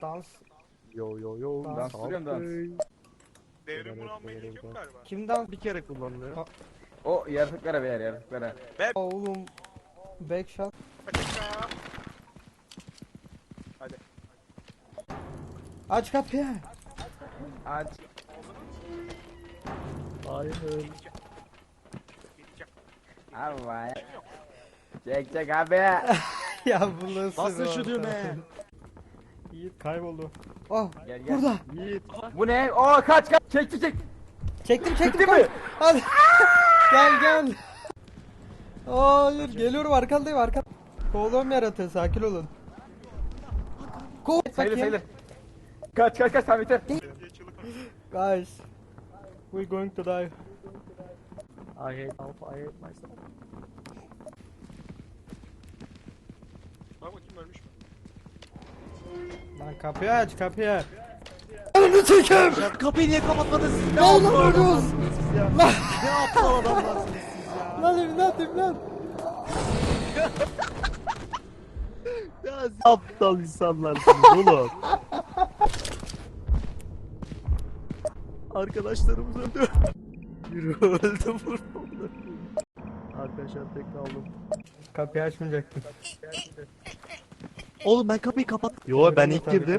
Dans. Yo yo yo. Dans. Dans Duruyorum dans. Devrim bunu almaya gerek yok galiba. Kim dans? Bir kere kullanılıyor. Ha. O yaratıklara ver yaratıklara. Oğlum. Backshot. Hadi. Aç kapıyı. Aç. Hayır. Gideceğim. Ama. Çek çek abi. ya bu nasıl Basın şu düğmeye. Yiğit kayboldu. Oh. Gel gel. Burada. Yiğit. Bu ne? Oo kaç kaç. Çek çek çek. Çektim çektim. Mı? kaç. Hadi. gel gel. Hayır geliyorum arkandayım arkan. Kovalım yaratığı sakin olun. Kov Sayılır bakayım. sayılır. Kaç kaç kaç tamam yeter. Guys. We're going to die. I hate alpha, I hate myself. Lan kapıyı aç kapıyı. Ananı çekeyim. Kapıyı niye kapatmadınız siz? Ne oldu vuruyoruz? Siz ya. Lan. Ne aptal adamlarsınız siz ya. Lan imdat imdat. Ya siz aptal insanlarsınız oğlum. Arkadaşlarımız öldü. Yürü öldü vurdu. Arkadaşlar tek kaldım. Kapıyı açmayacaktım. Oğlum ben kapıyı kapat. Yo ben ilk girdim.